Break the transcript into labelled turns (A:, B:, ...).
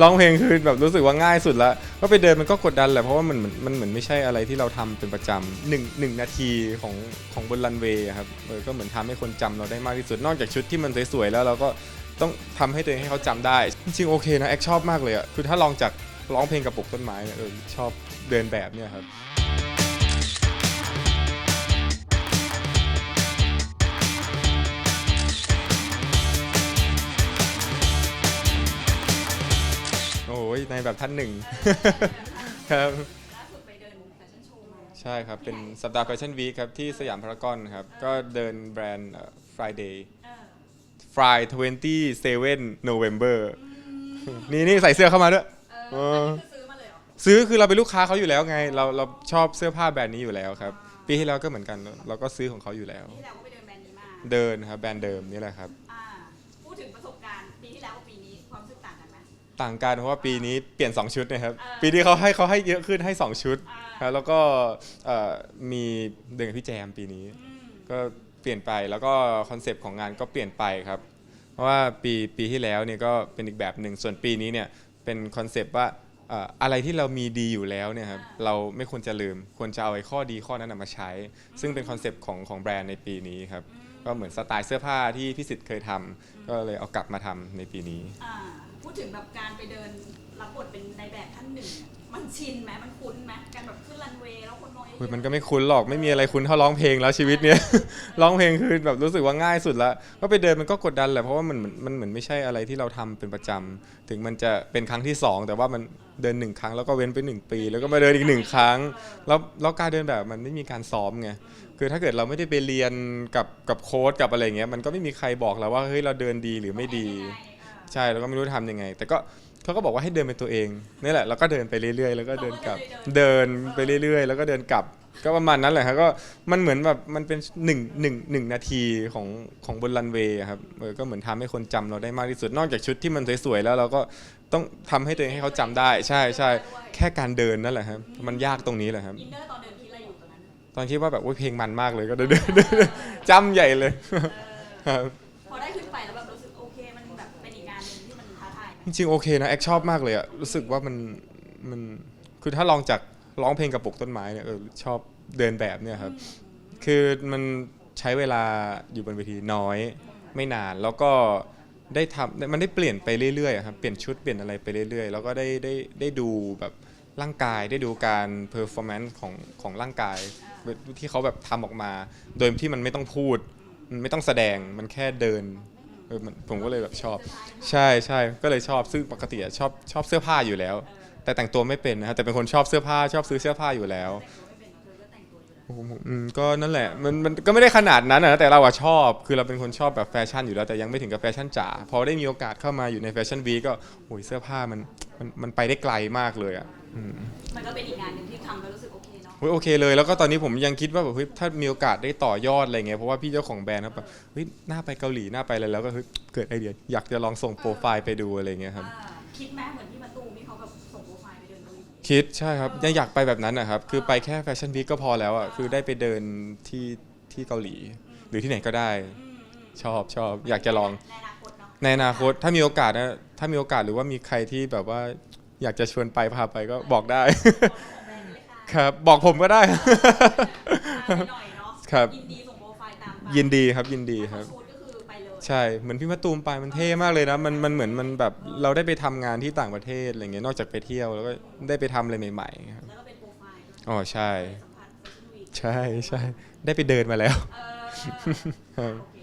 A: ร้องเพลงคือแบบรู้สึกว่าง่ายสุดละก็ไปเดินมันก็กดดันแหละเพราะว่ามันเหมือนมันเหมือนไม่ใช่อะไรที่เราทำเป็นประจำหนึ่งหนึ่งนาทีของของบนรันเวย์ครับเออก็เหมือนทำให้คนจำเราได้มากที่สุด นอกจากชุดที่มันสวยๆแล้วเราก็ต้องทำให้ตัวเองให้เขาจำได้ จริงๆโอเคนะแอคชอบมากเลยอะคือถ้าลองจากร้องเพลงกับปลูกต้นไม้เนี่ยเออชอบเดินแบบเนี่ยครับ แบบท่านหนึ่ง ครับ
B: ล่าสุดไปเดินแฟชั่นโชว์มา
A: ใช่ครับ เป็นสัปดาห์แฟชั่นวีคครับ ที่สยามพารากอนครับ ก็เดินแบรนด์เอ่อ Friday
B: เออ
A: Fry 27 November นี่นี่ใส่เสื้อเข้ามาด้วย
B: เอ
A: เอ
B: อ
A: อ
B: อันนี้คือซื้อมาเลยเหรอ
A: ซื้อคือเราเป็นลูกค้าเขาอยู่แล้วไง เราเราชอบเสื้อผ้าแบรนด์นี้อยู่แล้วครับ ปีที่แล้วก็เหมือนกัน เราก็ซื้อของเขาอยู่แล้ว
B: ปีที่แล้วก็ไปเดินแบรนด์นี้มา
A: เดินครับแบรนด์เดิมนี่แหละครับ
B: ต่างกัน
A: เพราะว่าปีนี้เปลี่ยน 2 ชุดนะครับ
B: อ่า
A: ปีนี้เขาให้เขาให้เยอะขึ้นให้ 2 ชุด
B: อ่า
A: ครับแล้วก็เอ่อมีเดินกับพี่แจมปีนี้
B: อืม
A: ก็เปลี่ยนไปแล้วก็คอนเซปต์ของงานก็เปลี่ยนไปครับ เพราะว่าปีปีที่แล้วเนี่ยก็เป็นอีกแบบหนึ่งส่วนปีนี้เนี่ยเป็นคอนเซปต์ว่าเอ่ออะไรที่เรามีดีอยู่แล้วเนี่ยครับเราไม่ควรจะลืมควรจะเอาไอ้ข้อดีข้อนั้นนะมาใช้ ซึ่งเป็นคอนเซปต์ของของแบรนด์ในปีนี้ครับก็เหมือนสไตล์เสื้อผ้าที่พี่สิทธิ์เคยทำก็เลยเอากลับมาทำในปีนี้
B: อ่า พูดถึงแบบการไปเดินรับบทเป็นในแบบท่านหนึ่งเนี่ยมันชินไหมมันคุ้นไหมการแบบขึ้นรันเวย์แล้วคนมองเยอะๆ
A: อุ๊ยมันก็ไม่คุ้นหรอกไม่มีอะไรคุ้นเท่าร้องเพลงแล้วชีวิตเนี้ย ร้องเพลงคือแบบรู้สึกว่าง่ายสุดละก็ไปเดินมันก็กดดันแหละเพราะว่ามันมันมันเหมือนไม่ใช่อะไรที่เราทำเป็นประจำถึงมันจะเป็นครั้งที่สองแต่ว่ามันเดินหนึ่งครั้งแล้วก็เว้นไปหนึ่งปี แล้วก็มาเดินอีกหนึ่งครั้ง แล้วแล้วการเดินแบบมันไม่มีการซ้อมไงคือถ้าเกิดเราไม่ได้ไปเรียนกับกับโค้ดกับอะไรเงี้ยมันก็ไม่มีใครบอกเราว่าเฮ้ยเราเดินดีหรือไม่ดี ใช่แล้วก็ไม่รู้ทำยังไง แต่ก็เขาก็บอกว่าให้เดินเป็นตัวเองนี่แหละแล้วก็เดินไปเรื่อยๆ แล้วก็เดินกลับเดินไปเรื่อยๆ แล้วก็เดินกลับ ก็ประมาณนั้นแหละครับก็มันเหมือนแบบมันเป็นหนึ่งหนึ่งหนึ่งนาทีของของบนรันเวย์อะครับเออก็เหมือนทำให้คนจำเราได้มากที่สุดนอกจากชุดที่มันสวยๆแล้วเราก็ต้องทำให้ตัวเองให้เขาจำได้ ใช่ใช่แค่การเดินนั่นแหละครับมันยากตรงนี้แหละครับ
B: อินเนอร์ตอนเดินคิดอะไรอยู่ตอนนั้น
A: ตอนคิดว่าแบบโอ้ยเพลงมันมากเลยก็เดินเดินเดินเดินจำใหญ่เลย
B: เออ
A: ครับ จริงๆโอเคนะแอคชอบมากเลยอะรู้สึกว่ามันมันคือถ้าลองจากร้องเพลงกับปลูกต้นไม้เนี่ยเออชอบเดินแบบเนี่ยครับ คือมันใช้เวลาอยู่บนเวทีน้อยไม่นานแล้วก็ได้ทำมันได้เปลี่ยนไปเรื่อยๆอะครับเปลี่ยนชุดเปลี่ยนอะไรไปเรื่อยๆ แล้วก็ได้ได้ได้ดูแบบร่างกายได้ดูการเพอร์ฟอร์แมนซ์ของของร่างกาย ที่เขาแบบทำออกมา โดยที่มันไม่ต้องพูด มันไม่ต้องแสดงมันแค่เดิน ออมันผมก็เลยแบบชอบ ใช่ใช่ก็เลยชอบซึ่งปกติอะชอบชอบเสื้อผ้าอยู่แล้ว แต่แต่งตัวไม่เป็นนะครับแต่เป็นคนชอบเสื้อผ้าชอบซื้อเสื้อผ้าอยู่แล้ว
B: ก็แต่งตัวอยู่แล้ว
A: โอ้โหอืมก็นั่นแหละมันมันก็ไม่ได้ขนาดนั้นนะแต่เราอะชอบ คือเราเป็นคนชอบแบบแฟชั่นอยู่แล้วแต่ยังไม่ถึงกับแฟชั่นจ๋าพอได้มีโอกาสเข้ามาอยู่ในแฟชั่นวีก็โอ้ยเสื้อผ้ามันมันมันไปได้ไกลมากเลยอะอืม
B: มันก็เป็นอีกงานหนึ่งที่ทำแล้วรู้สึก โอเคเนาะ
A: โอ้ยโอเคเลยแล้วก็ตอนนี้ผมยังคิดว่าแบบเฮ้ยถ้ามีโอกาสได้ต่อยอดอะไรเงี้ยเพราะว่าพี่เจ้าของแบรนด์เขาแบบเฮ้ยน่าไปเกาหลีน่าไปอะไรแล้วก็เฮ้ยเกิดไอเดียอยากจะลองส่งโปรไฟล์ไปดูอะไรเงี้ยครับ
B: อ่าคิดไหมเหมือนที่มาตูมที่เขาแบบส่งโปรไฟล์ไปเดินเกาหลี
A: คิดใช่ครับยังอยากไปแบบนั้นนะครับคือไปแค่แฟชั่นวีคก็พอแล้วอะคือได้ไปเดินที่ที่เกาหลี หรือที่ไหนก็ได้
B: อืมอืม
A: ชอบชอบอยากจะลอง
B: ในอนาคตเนาะ
A: ในอนาคตถ้ามีโอกาสนะถ้ามีโอกาสหรือว่ามีใครที่แบบว่าอยากจะชวนไปพาไปก็บอกได้
B: แบรนด์เลย ค่ะ
A: ครับ บอกผมก็ได้
B: พาไปหน่อยเนาะ
A: ครับ
B: ยินดีส่งโปรไฟล์ตามไป
A: ยินดีครับยินดีครับ
B: ชูดก็คือไปเลย
A: ใช่ เหมือนพี่มะตูมไปมันเท่มากเลยนะ มันมันเหมือนมันแบบเราได้ไปทำงานที่ต่างประเทศอะไรเงี้ย นอกจากไปเที่ยวแล้วก็ได้ไปทำอะไรใหม่ๆครับ
B: แล้วก็เป็นโปรไฟล์
A: อ๋อใช่
B: สัมพันธ์แฟชั่นวีค
A: ใช่ใช่ ได้ไปเดินมาแล้ว
B: เออ
A: ครับ
B: โอเค